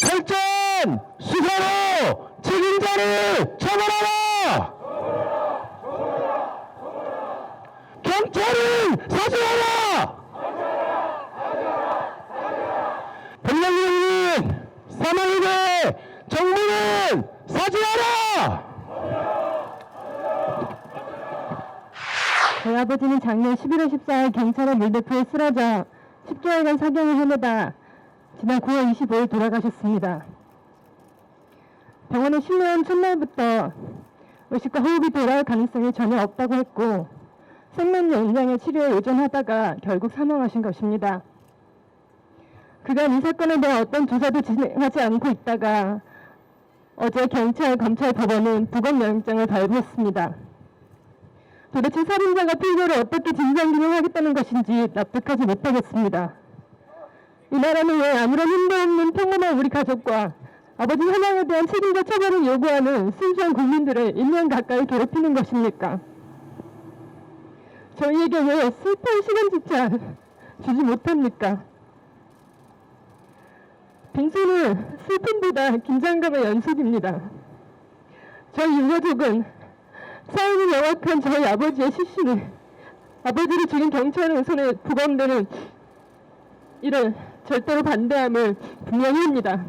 철저한 수사로 책임자를 처벌하라! 경찰은 사죄하라! 백령님 대해 정부는 사죄하라! 저희 아버지는 작년 11월 14일 경찰의 물대포에 쓰러져 10개월간 사경을 헤매다 지난 9월 25일 돌아가셨습니다. 병원에 실려온 첫날부터 의식과 호흡이 돌아올 가능성이 전혀 없다고 했고 생명 연장의 치료에 의존하다가 결국 사망하신 것입니다. 그간 이 사건에 대한 어떤 조사도 진행하지 않고 있다가 어제 경찰, 검찰, 법원은 부검영장을 발부했습니다. 도대체 살인자가 피고를 어떻게 진상규명하겠다는 것인지 납득하지 못하겠습니다. 이 나라는 왜 아무런 힘도 없는 평범한 우리 가족과 아버지 사망에 대한 책임자 처벌을 요구하는 순수한 국민들을 1년 가까이 괴롭히는 것입니까? 저희에게 왜 슬픈 시간조차 주지 못합니까? 빙수는 슬픔보다 긴장감의 연속입니다. 저희 유가족은 사연이 명확한 저희 아버지의 시신을 아버지를 죽인 경찰의 손에 부검되는 일을 절대로 반대함을 분명히 합니다.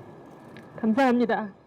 감사합니다.